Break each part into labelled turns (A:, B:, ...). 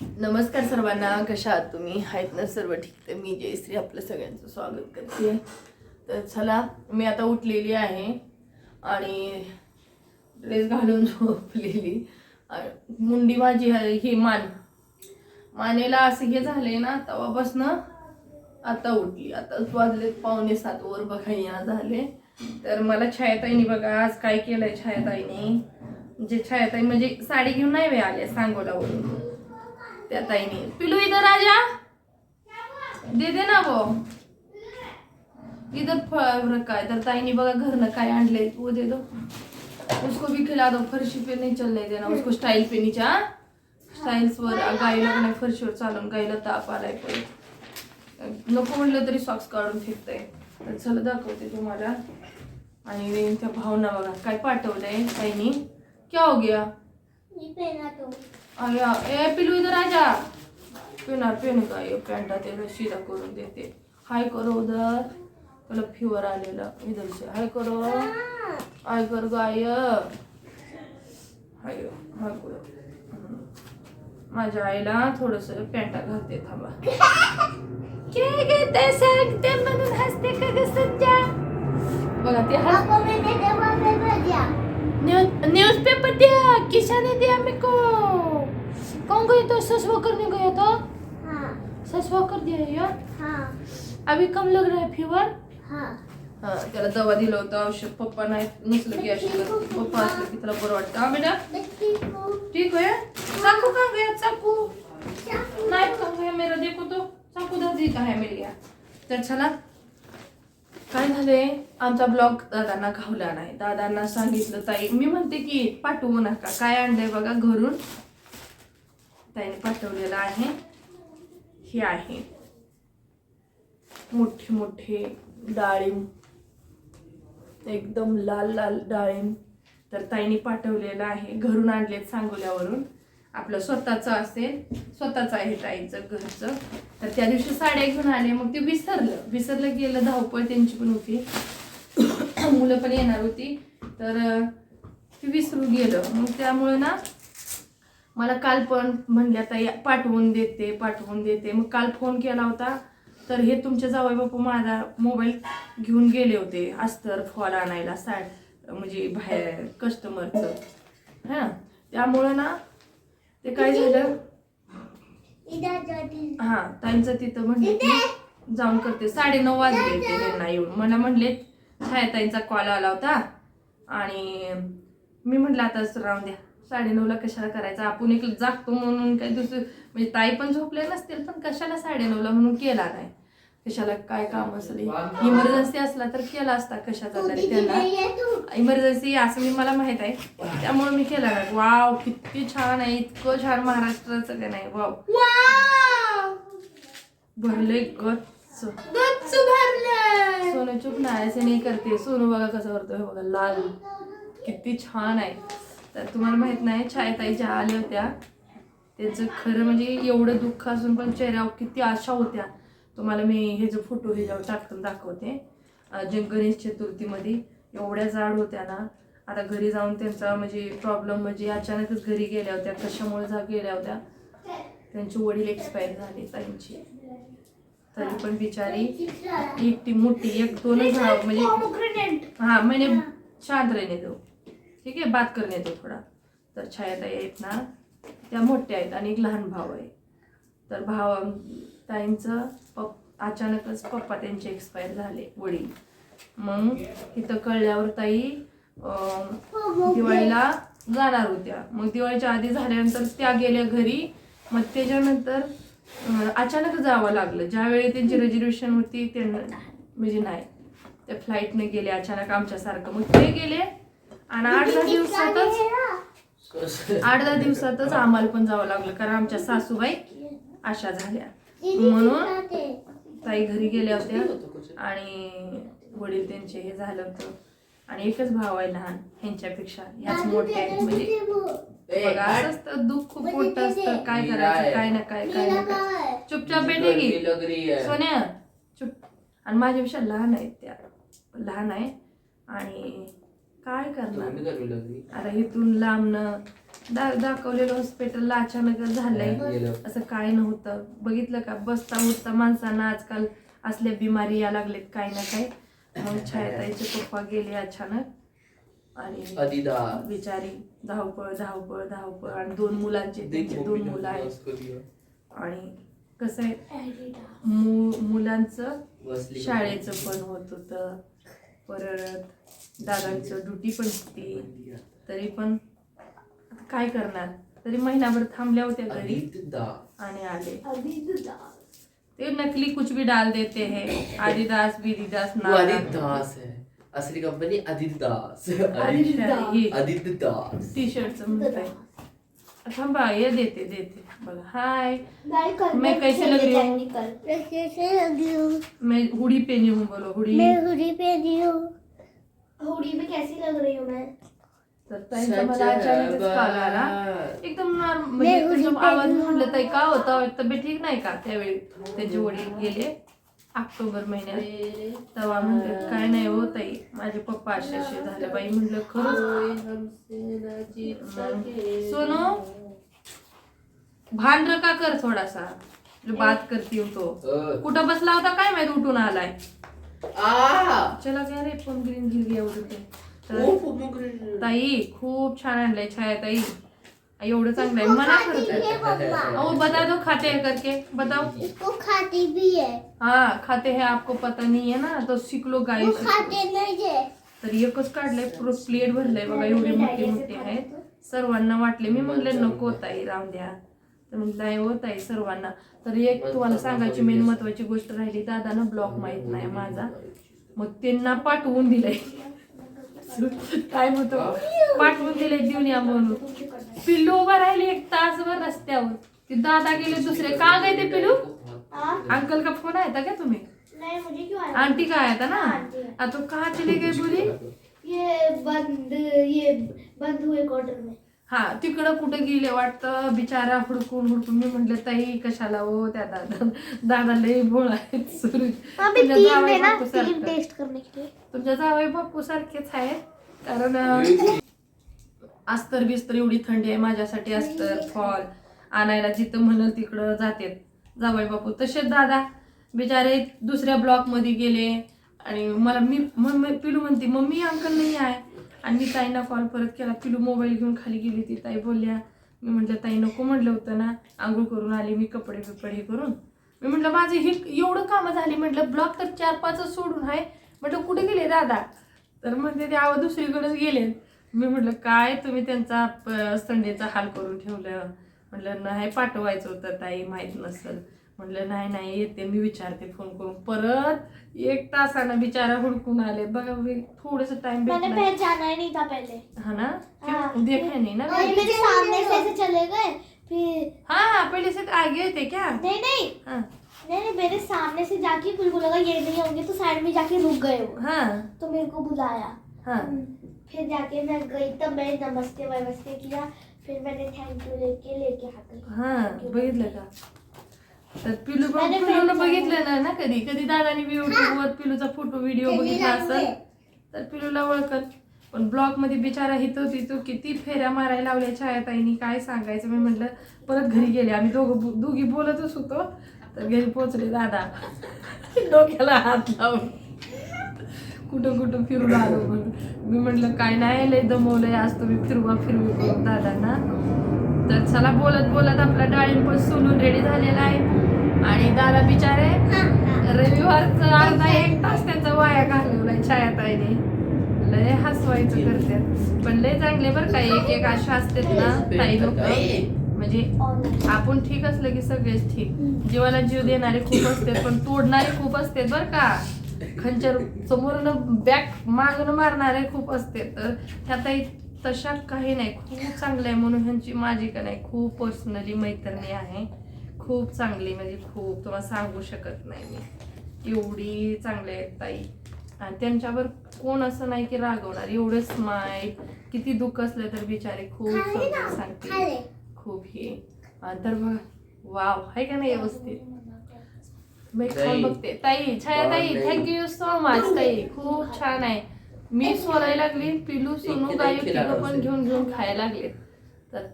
A: नमस्कार सर्वांना कशा आहात तुम्ही? आहेत ना सर्व ठीक तर मी जयश्री आपलं सगळ्यांचं स्वागत करते. तर चला मी आता उठलेली आहे आणि ड्रेस घालून झोपलेली. मुंडी माझी हे ही मान. मानेला असं हे झाले ना तेव्हापासनं आता उठली. आता वाजले पावणे सात वर बघा या झाले. तर मला छायाताईनी बघा आज काय केलंय छायाताईने? जे छायाताई म्हणजे साडी घेऊन नाही वे आल्या सांगोलावरून. त्या ताईने. पिलू इधर राजा. दे दे ना वो. इधर फ- काय? तर ताईने बघा घरनं काय आणलंय. वो दे दो. उसको भी खिला दो. फरशी पे नहीं चलने देना उसको स्टाईल पे नीचा स्टाईल्स वर गाईला का नाही फरशीवर चालून गाईला ताप आलाय पण नको म्हटलं तरी सॉक्स काढून फेकतंय. तर चला दाखवते तुम्हाला. आणि त्या भावना बघा. काय पाठवलंय ताईनी? क्या हो गया? आया ए पिलू इधर आजा पेनार पेन का ये पॅन्टा ते शिरा करून देते हाय करो उधर त्याला फिवर आलेला इधर से हाय करो हाय कर गाय हाय हाय करो. माझ्या आईला थोडस पॅन्टा घालते थांबा काय घेते सांगते म्हणून हसते का ग संजा बघा ते
B: में
A: न्यूज न्यूज़पेपर दिया किसने दिया मेरे को कौन गया तो ससुआ करने गया था?
B: हाँ।
A: ससुआ कर दिया यार।
B: हाँ।
A: अभी कम लग रहा है फीवर
B: हाँ।
A: हा त्याला दवा दिलं होतं औषध पप्पा नाही नसलं की औषध पप्पा असलं की त्याला बरं वाटतं हा बेटा?
B: को
A: ठीक है चाकू कहाँ गया? चाकू।
B: चाकू
A: नाइफ कहाँ गया मेरा? देखो तो। चाकू दादी का है मेरे यहाँ तर चला काय झालंय? आमचा ब्लॉग दादांना घावला नाही. दादांना सांगितलं ताई मी म्हणते की पाठवू नका. काय आणलंय बघा घरून? ताईने पाठवलेलं आहे. हे आहे. मोठे मोठे डाळिंब. एकदम लाल लाल डाळिंब. तर ताईने पाठवलेलं आहे. घरून आणलेत सांगोल्यावरून. आपलं स्वतःचं असेल स्वतःचं आहे ताईचं घरचं. तर त्या दिवशी साड्या घेऊन आले. मग ते विसरलं. विसरलं गेलं धावपळ त्यांची पण होती. मुलं पण येणार होती. तर ते विसरू गेलं. मग त्यामुळे ना मला काल पण म्हणल्या ताई पाठवून देते पाठवून देते. मग काल फोन केला होता. तर हे तुमचे जावई बापू माझा मोबाईल घेऊन गेले होते अस्तर फॉल आणायला साड म्हणजे बाहेर कस्टमरचं हां त्यामुळं ना ते काय झालं? हा ताईंचं तिथं म्हणले जाऊन करते. साडे नऊ वाजले ते त्यांना येऊन. मला म्हणले छाया ताईंचा कॉल आला होता. आणि मी म्हटलं आता राहून द्या. साडे नऊला कशाला करायचं? आपण एक जागतो म्हणून काही दुसरं म्हणजे ताई पण झोपले नसतील पण कशाला साडे नऊला म्हणून केला नाही? कशाला काय काम असले? इमर्जन्सी असला तर केला असता कशाचा
B: तू
A: तरी त्यांना
B: है तू?
A: इमर्जन्सी असं मी मला माहीत आहे. त्यामुळे मी केला नाही. वाव किती छान आहे. इतकं छान महाराष्ट्राचं का नाही? वाव भरले गच्च. सोनं चूक नाही असे नाही करते. सोनू बघा कसं करतोय. बघा लाल. किती छान आहे. तर तुम्हाला माहीत नाही छायाताई ज्या आल्या होत्या त्यांचं खरं म्हणजे एवढं दुःख असून पण चेहऱ्यावर किती आशा होत्या तुम्हाला मी हे जो फोटो ह्याच्यावर टाकून दाखवते गणेश चतुर्थीमध्ये एवढ्या जाड होत्या ना आता घरी जाऊन त्यांचा म्हणजे प्रॉब्लेम म्हणजे अचानकच घरी गेल्या होत्या कशामुळे जा गेल्या होत्या त्यांचे वडील एक्सपायर झाले ताईंची तरी पण बिचारी एकटी मोठी एक दोनच म्हणजे हा मैंने शांत रहने दो ठीक आहे? बात करून येतो थोडा. तर छायाताई आहेत ना त्या मोठ्या आहेत आणि एक लहान भाव आहे. तर भाव ताईंचं पप अचानकच पप्पा त्यांचे एक्सपायर झाले वडील. मग तिथं कळल्यावर ताई दिवाळीला जाणार होत्या. मग दिवाळीच्या आधी झाल्यानंतर त्या गेल्या घरी. मग त्याच्यानंतर अचानक जावं लागलं. ज्यावेळी त्यांची रिझर्वेशन होती त्यांना म्हणजे नाही. त्या फ्लाईटने गेले अचानक आमच्यासारखं. मग ते गेले. आणि आठ दहा दिवसातच आठ दहा दिवसातच आम्हाला पण जावं लागलं कारण आमच्या सासूबाई अशा झाल्या. म्हणून ताई घरी गेल्या होत्या आणि वडील त्यांचे हे झालं होतं. आणि एकच भाव आहे लहान ह्यांच्यापेक्षा ह्याच मोठे आहेत. म्हणजे असतं दुःख खूप मोठं असतं. काय करायचं काय ना काय काय ना काय. चुपचाप बेटे घे सोन्या चुप. आणि माझ्यापेक्षा लहान आहेत त्या. लहान आहे. आणि काय करणार? आता इथून लांबनं दा दाखवलेलं हॉस्पिटलला अचानक झालंय. असं काय नव्हतं. बघितलं का? बसता उठता माणसांना आजकाल असल्या बिमारी या लागलेत काय ना काय मग छायाताईचे पप्पा गेले अचानक. आणि. बिचारी धावपळ धावपळ धावपळ. आणि दोन मुलांचे त्यांचे दोन मुलं आहेत. आणि कसं आहे? मु- मुलांचं शाळेचं पण होत होतं. परत दादांचं ड्युटी पण होती. तरी पण काय करणार? तरी महिनाभर थांबल्या होत्या घरी. आणि आले. ते नकली कुछ भी डाल देते हैं. आदिदास बिदिदास
C: Adidas है असली कंपनी.
A: Adidas
C: Adidas.
A: टी शर्टचं म्हणताय. थांबा हे देते देते. बघा हाय. मैं कैसे लग रही हूँ?
B: कैसे लगी हूँ?
A: मैं हुडी पहनी हूँ बोलो हुडी.
B: मैं हुडी पहनी हूँ. हुडी में कैसी लग रही हूँ मैं?
A: आला एकदम आवाज़ म्हणलं ताई का होतं? तब्येत ठीक नाही का त्यावेळी त्याचे वडील गेले ऑक्टोबर महिन्यात. तेव्हा म्हणले काय नाही हो ताई माझे पप्पा असे असे झाले. बाई म्हणलं खरंच सोनू भान रका कर थोडासा? जो बात करती हूँ तो कुठं बसला होता काय माहीत उठून आलाय?
C: आ!
A: चला काय रे फोन ग्रीन
C: ओ, pomegranate.
A: ताई खूप छान आणलंय छाया ताई. एवढं चांगलं आहे. मना करत आहे. बता दो खाते हैं करके. बताओ.
B: इसको खाती भी है
A: हाँ खाते हैं आपको पता नहीं है ना. तो शिक लो गाई
B: खाते नहीं
A: तर एकच काढलंय प्लेट भरलंय बघा एवढे मोठे मोठे आहेत. सर्वांना वाटले. मी म्हणले नको ताई राहून द्या. तर म्हणलं नाही हो ताई सर्वांना. तर एक तुम्हाला सांगायची मेन महत्वाची गोष्ट राहिली दादानं ब्लॉग माहीत नाही माझा. मग त्यांना पाठवून दिलंय. काय म्हणतो? पाठवून दिलंय देऊन या म्हणून. पिल्लू उभा राहिली एक तासभर रस्त्यावर. ते दादा गेले दुसरे. का गए ते पिल्लू?
B: हाँ?
A: अंकल का फोन आया था क्या तुम्हें?
B: नहीं मुझे क्यों आया
A: आंटी का आया था ना?
B: आंटी।
A: आ, तो कहाँ चली गई बोली
B: ये बंद ये बंद हुए क्वार्टर में.
A: हा तिकडं कुठं गेले वाटतं? बिचारा हुडकून हुडकून मी म्हटलं ताई कशाला हो? त्या दादा दादा लई भोळ आहेत सुरू. तुमच्या जावई बापू सारखं. तुमच्या जावई बापू सारखेच आहेत? कारण अस्तर बिस्तर एवढी थंडी आहे माझ्यासाठी अस्तर फॉल आणायला जिथं म्हणल तिकडं जातात. जावई बापू तसेच दादा बिचारे दुसऱ्या ब्लॉकमध्ये गेले आणि मला मी पिलू म्हणते मम्मी अंकल नाही आहे. आणि मी ताईंना कॉल परत केला. पिलू मोबाईल घेऊन खाली गेली ती ताई बोलल्या मी म्हटलं ताई नको म्हटलं होतं ना. आंघोळ करून आली मी कपडे बिपडे हे करून. मी म्हटलं माझे हे एवढं कामं झाली. म्हटलं ब्लॉक तर चार पाचच सोडून आहे. म्हटलं कुठे गेले दादा? तर म्हणते ते आवा दुसरीकडेच गेले. मी म्हटलं काय तुम्ही त्यांचा संडेचा हाल करून ठेवलं? म्हटलं नाही पाठवायचं होतं ताई माहीत नसेल. म्हटलं नाही नाही येते मी विचारते फ़ोन करून. परत एक तासानं बिचारा हुडकून आले. बघा थोडस टाइम
B: मैंने
A: भेटला
B: पहचाना ही नहीं था पहले?
A: हा ना?
B: हाँ।
A: क्यों? देखा नहीं ना?
B: और मेरे सामने से ऐसे चले गए. फिर
A: हाँ हाँ पहले से आगे थे क्या?
B: नहीं नहीं.
A: हाँ.
B: नहीं नहीं मेरे सामने से जाके बिल्कुल लगा ये नहीं होंगे तो साइड में जाके रुक गए वो।
A: हाँ.
B: तो मेरे को बुलाया।
A: हाँ.
B: फिर जाके मैं गई तब मैंने नमस्ते वमस्ते किया। फिर मैंने थैंक यू लेके लेके आ गई
A: हा बघितलं का तर पिलू पण पिलूनं बघितलं ना ना कधी? कधी दादानी युट्यूबवर पिलूचा फोटो व्हिडिओ बघितला असेल. तर पिलूला ओळखत पण ब्लॉगमध्ये बिचारा हितो तिथो किती फेऱ्या मारायला लावल्या छायाताईनी काय सांगायचं? मी म्हटलं परत घरी गेले. आम्ही दोघं दोघी बोलतच होतो. तर घरी पोहोचले दादा. डोक्याला हात लावून. कुठं कुठं फिरून आलो म्हणून मी म्हटलं काय नाही लय दमवलंय. आज तुम्ही फिरवा फिरवी करून दादांना. तर चला बोलत बोलत आपला डाळिंब पण सोलून रेडी झालेला आहे. आणि दादा बिचारे रविवारचं अर्धा एक तास त्यांचा वाया घालवलाय छायाताईने. लय हसवायचं करतात पण लय चांगले बरं का एक एक अशा असतात ना ताई लोक. म्हणजे
B: और
A: आपण ठीक असलं की सगळेच ठीक. जीवाला जीव देणारे खूप असतात पण तोडणारे खूप असतात बरं का. खंचर समोरनं बॅक मागणं मारणारे खूप असते तर ह्या तशा काही नाही. खूप चांगलं आहे म्हणून ह्यांची माझी का नाही खूप पर्सनली मैत्रिणी आहे. खूप चांगली म्हणजे खूप तुम्हाला सांगू शकत नाही मी. एवढी चांगली आहेत ताई. आणि त्यांच्यावर कोण असं नाही की रागवणार. एवढं स्माईल किती दुःख असलं तर बिचारे खूप समजून सांगते खूप हे. तर बघ वाव आहे का नाही व्यवस्थित? मी खाऊन
C: ताई.
A: बघते. ताई छाया ताई. थँक्यू सो मच ताई. खूप छान आहे. मी सोलायला लागली पिलू सोनू गायू पण घेऊन घेऊन खायला लागले तर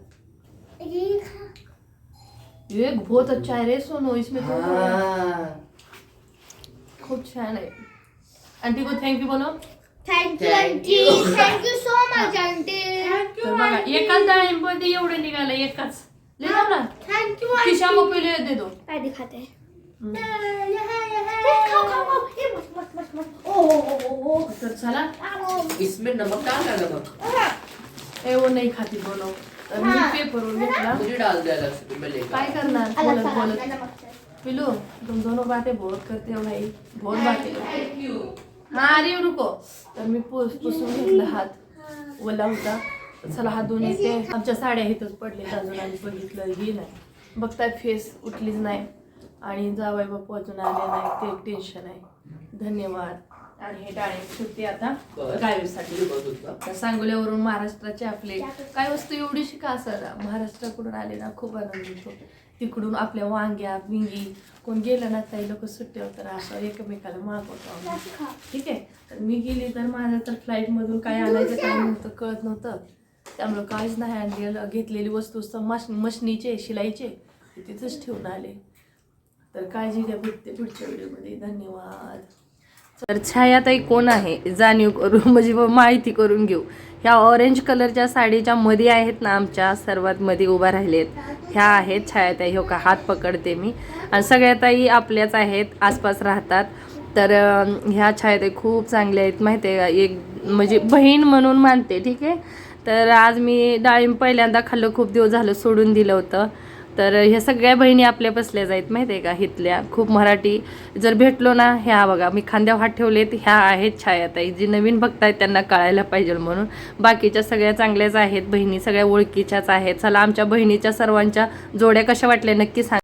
B: ये
A: बहुत अच्छा है रे सोनू इसमें तो
C: हाँ।
A: खूप छान आहे आंटी को थँक्यू बोलो।
B: Thank you aunty. Thank you so much aunty.
A: तर बघा एकाच डाळिंबमध्ये एवढं निघालं एकाच. ले जाऊ ना.
B: थँक यू
A: खिशा को पहिले दे दो.
B: काय दिखाते हैं. ए, खाओ खाओ खाओ. ये मस्त मस्त मस्त मस्त. ओ ओ ओ ओ
A: तर चला.
B: आओ
C: इसमें नमक डालना नमक।
A: ए वो नाही खाती बोलो. मी. पेपरवर घेतला.
C: मुझे डाल दे अलग से फिर मैं लेकर
A: काय करणार?
B: अलग
A: बोलत
B: सा
A: बोलत. पिलू तुम दोनों बातें बहुत करते हो भाई. बहुत बातें.
C: थैंक यू
A: हा अरे रुको. तर मी पुस पुसून घेतला हात. ओला होता. चला हात धुवून येते. आमच्या साड्या इथंच पडले अजून आणि बघितलं ही नाही. बघताय फेस उठलीच नाही. आणि जावाई बापू अजून आले नाही. ते एक टेन्शन आहे. धन्यवाद. आणि हे डाळिंब सुट्टी आता
C: होता.
A: त्या सांगोल्यावरून महाराष्ट्राचे आपले काय वस्तू एवढीशी का असायला महाराष्ट्राकडून आले ना खूप आनंद होतो. तिकडून आपल्या वांग्या बिंगी कोण गेलं ना काही लोक सुट्टे होतं असं एकमेकाला मागवतो ठीक आहे. तर मी गेली तर माझं तर फ्लाईटमधून काय आणायचं काय नव्हतं कळत नव्हतं. त्यामुळं काहीच नाही आणलेलं. घेतलेली वस्तू मश मशनीचे शिलाईचे. तिथंच ठेवून आले. तर काळजी घ्या भेटते पुढच्या व्हिडिओमध्ये. धन्यवाद. तर छायाताई कोण आहे? जाणीव करू म्हणजे माहिती करून घेऊ. ह्या ऑरेंज कलरच्या साडीच्या मध्ये आहेत ना आमच्या सर्वात मध्ये उभ्या राहिलेत. ह्या आहेत छायाताई हो का? हात पकडते मी. आणि सगळ्या ताई आपल्याच आहेत आसपास राहतात. तर ह्या छायाताई खूप चांगल्या आहेत माहिती आहे का? एक म्हणजे बहीण म्हणून मानते ठीक आहे? तर आज मी डाळिंब पहिल्यांदा खाल्लं खूप दिवस झालं सोडून दिलं होतं. तर ह्या सगळ्या बहिणी आपल्या बसल्या जायत माहिती आहे का? इथल्या खूप मराठी जर भेटलो ना ह्या बघा मी खांद्यावर हात ठेवलेत ह्या आहेत छायाताई. जी नवीन बघतायत त्यांना कळायला पाहिजे म्हणून. बाकीच्या सगळ्या चांगल्याच आहेत बहिणी सगळ्या ओळखीच्याच आहेत. चला आमच्या बहिणीच्या सर्वांच्या जोड्या कशा वाटल्या नक्की सांग.